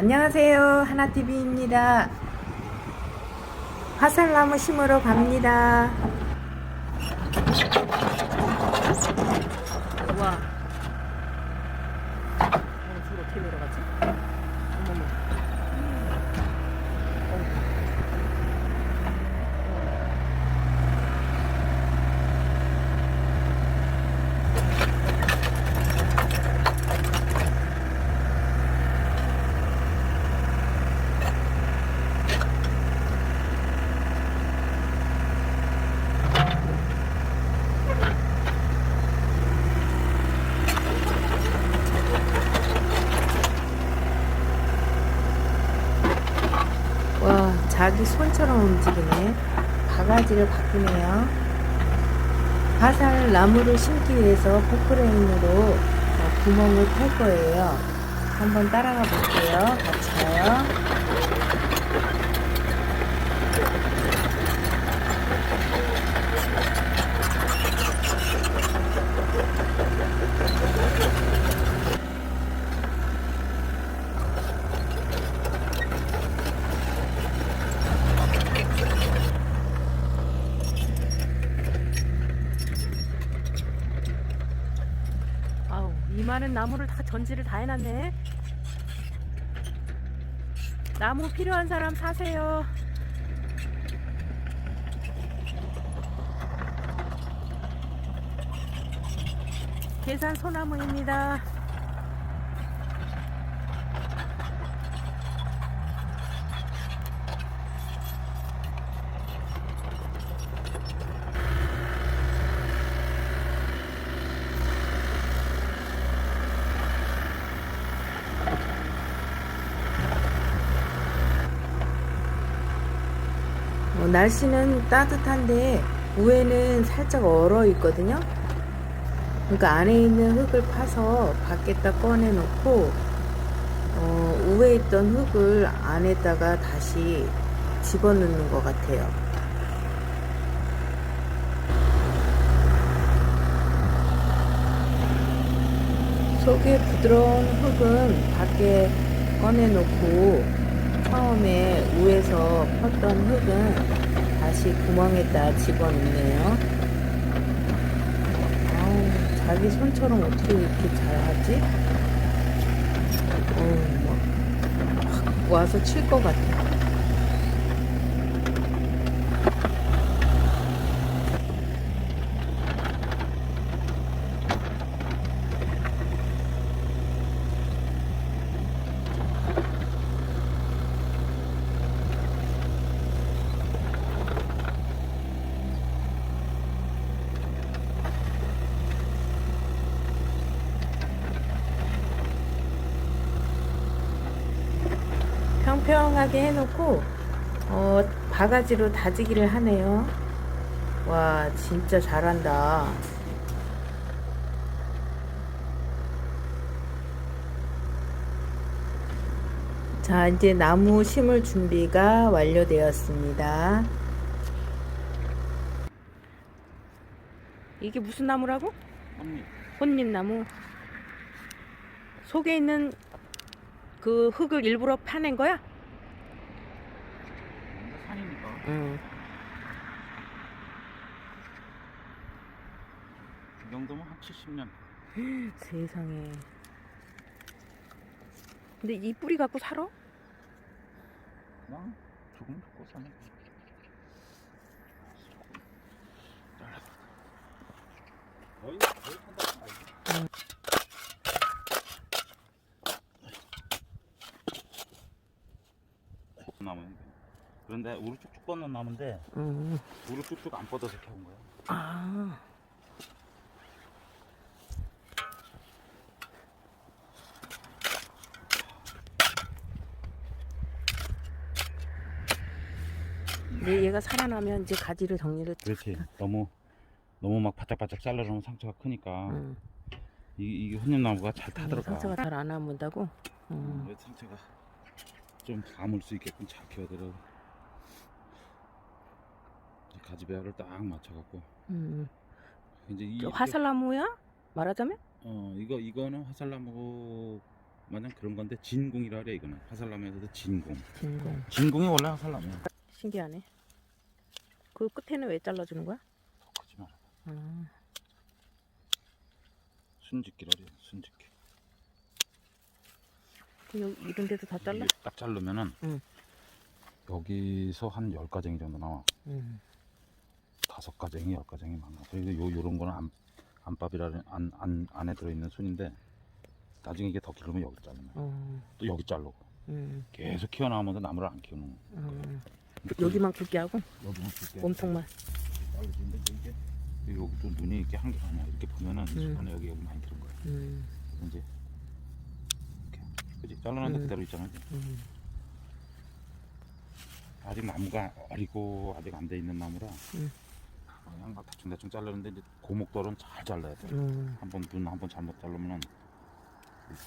안녕하세요. 하나TV입니다. 화살나무 심으러 갑니다. 와. 어, 줄 어떻게 내려가지? 어머머. 와, 자기 손처럼 움직이네. 바가지를 바꾸네요. 화살 나무를 심기 위해서 포크레인으로 어, 구멍을 팔 거예요. 한번 따라가 볼게요. 같이 가요. 아우, 이 많은 나무를 다 전지를 다 해놨네. 나무 필요한 사람 사세요. 계산 소나무입니다. 날씨는 따뜻한데 위에는 살짝 얼어 있거든요. 그러니까 안에 있는 흙을 파서 밖에다 꺼내 놓고 어, 위에 있던 흙을 안에다가 다시 집어넣는 것 같아요. 속에 부드러운 흙은 밖에 꺼내 놓고 처음에 위에서 펐던 흙은 다시 구멍에다 집어넣네요. 아우, 자기 손처럼 어떻게 이렇게 잘하지? 어우, 막, 확 와서 칠 것 같아. 평평하게 해놓고 어, 바가지로 다지기를 하네요. 와 진짜 잘한다. 자 이제 나무 심을 준비가 완료되었습니다. 이게 무슨 나무라고? 언니 혼잎나무. 속에 있는 그 흙을 일부러 파낸 거야? 그 정도면 한 70년 세상에. 근데 이 뿌리 갖고 살아? 그냥 조금 죽고 사네 거의 거의 한다 나무인데 그런데 우리 쭉쭉 뻗는 나무인데 응. 우리 쭉쭉 안 뻗어서 캐온 거야 아. 근데 얘가 살아나면 이제 가지를 정리를 그렇지 너무 너무 막 바짝바짝 잘라주면 상처가 크니까 응. 이, 이게 혼잎나무가 잘 타들어가 상처가 잘 안 아문다고? 응. 왜 상처가 좀 아물 수 있게끔 잘 키워들어 가지 배열을 딱 맞춰갖고 응. 이제 이그 화살나무야? 말하자면? 어 이거 이거는 화살나무 마냥 그런 건데 진공이라 그래 이거는 화살나무에서도 진공. 진공. 진공이 원래 화살나무야. 신기하네. 그 끝에는 왜 잘라주는 거야? 더 크지 마. 아, 순직기라 그래 순직기. 그 여기 이런 데도 다 잘라? 이게 딱 자르면은 응. 여기서 한 열 가쟁이 정도 나와. 음. 다섯 가쟁이 열 가쟁이 많아. 그리고 요 요런 거는 안 안밥이라 안, 안 안에 들어 있는 순인데 나중에 이게 더 기르면 여기 자르면 어, 또 여기 자르고 음, 계속 키워나오면 나무를 안 키우는 거야. 음. 근데 그 여기만 굵게 하고 여기만 굵게 몸통만. 자르는데 이게 여기 또 눈이 이렇게 한 개가 아니야. 이렇게 보면은 이 음. 안에 여기 여기 많이 들은 거야. 음, 그래서 이제 이렇게 그지 잘라놨는데 음. 그대로 있잖아. 음, 아직 나무가 어리고 아직 안 돼 있는 나무라 음. 그냥 막 대충 대충 자르는데 이제 고목돌은 잘 잘라야 돼. 음. 한번 눈 한 번 잘못 자르면은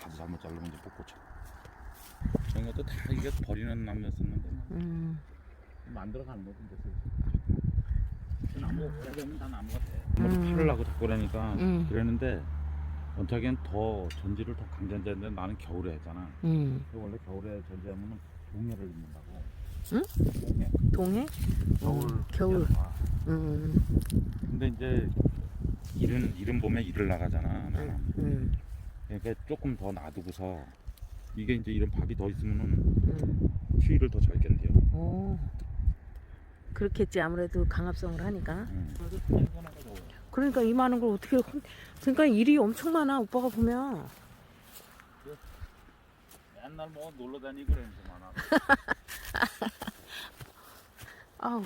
다시 잘못 자르면 이제 못 고쳐. 이런 것도 다 이게 버리는 나무였었는데 음. 만들어 가는 거지 이제. 나무 오래 되면 다 나무가 돼. 음. 팔으려고 자꾸 그러니까 음. 그랬는데 원탁엔 더 전지를 더 강전자인데 나는 겨울에 했잖아. 음. 원래 겨울에 전지하면 은 동해를 입는다고. 응? 동해. 겨울. 음, 겨울. 있잖아. 음. 근데 이제 이른 이른 봄에 일을 나가잖아. 나는. 음. 그러니까 조금 더 놔두고서 이게 이제 이런 밥이 더 있으면은 음. 추위를 더 잘 견뎌. 오. 그렇겠지 아무래도 강압성을 하니까. 응. 그러니까 이 많은 걸 어떻게 혼- 그러니까 일이 엄청 많아 오빠가 보면. 맨날 뭐 놀러 다니고 그러면서 많아. 아우.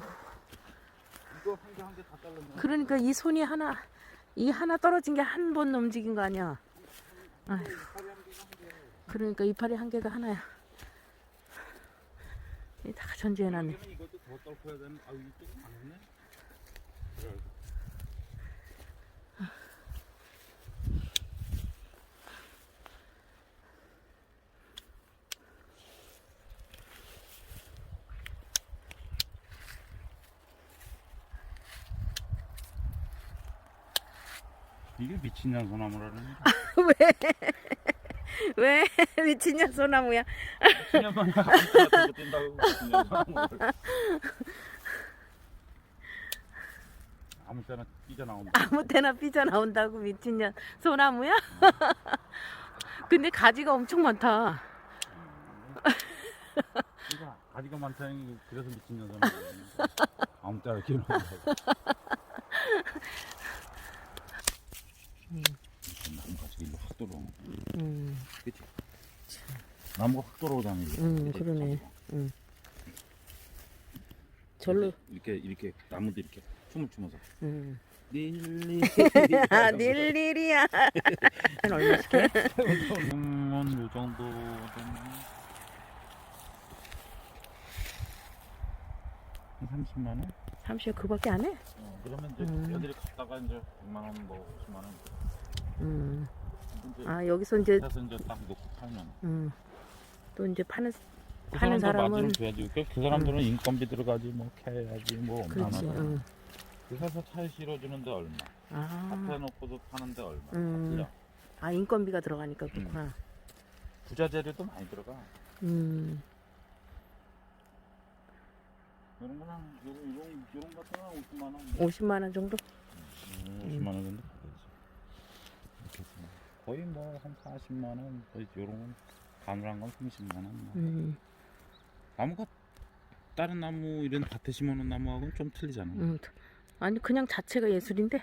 이거 한 개 한 개 다 잘랐네. 그러니까 이 손이 하나 이 하나 떨어진 게 한 번 움직인 거 아니야. 아휴. 그러니까 이파리 한 개가 하나야. 이다 전지해놨네. 이것도 더 떨궈야 되는. 아유 이쪽 안 했네. 그래. 이게 미친년 소나무라는 왜? 미친년 소나무야? 미친년만이 아무것도 뛴다고 미친년 소나무를. 아무 때나 삐져나온다. 아무 때나 삐져 나온다고 미친년 소나무야? 근데 가지가 엄청 많다. 그러니까 가지가 많다니 그래서 미친년 소나무 아무 때나 키우는다고 음. 나무 가지가 일로 확 들어오는 거야. 음, 그치? 나무가 확 들어오잖아 이게. 음, 이렇게 그러네. 가지가. 절로. 이렇게 이렇게 나무도 이렇게 춤을 추면서 음. 릴리 아, 닐일이야. 얼마씩 해? 그러면 요 정도 되면 한 30만 원? 30에 그밖에 안 해? 어, 그러면 이제 음. 애들이 갔다가 이제 100만 원, 뭐 50만 원. 음. 이제 아, 여기서 이제, 해서 이제 딱 놓고 팔면 음. 또 이제 파는, 그 파는 사람도 사람은. 줘야지. 그, 그 사람들은 인건비 들어가지 뭐 캐야지 뭐 얼마나. 그렇지. 응. 그래서 차에 실어주는데 얼마. 아. 앞에 놓고도 파는데 얼마. 음. 아, 인건비가 들어가니까 그렇구나. 부자 재료도 많이 들어가. 음. 이런 거는 요런 요런 요런 같은 건 50만 원. 50만 원 정도? 음, 50만 원 정도. 이렇게 해서 거의 뭐 한 40만 원, 요런 건 가늘한 건 30만 원. 뭐. 음. 나무가 다른 나무 이런 밭에 심어놓은 나무하고는 좀 틀리잖아. 음. 아니, 그냥 자체가 예술인데?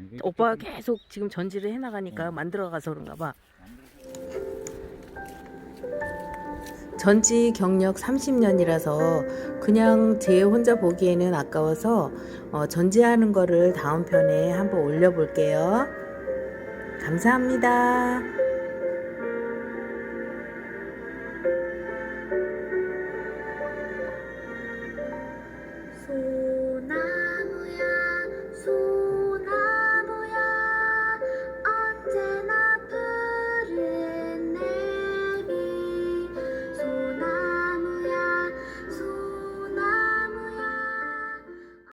이게 오빠가 계속 지금 전지를 해나가니까 음. 만들어가서 그런가 봐. 만들어서 전지 경력 30년이라서 그냥 제 혼자 보기에는 아까워서 어, 전지하는 거를 다음 편에 한번 올려볼게요. 감사합니다.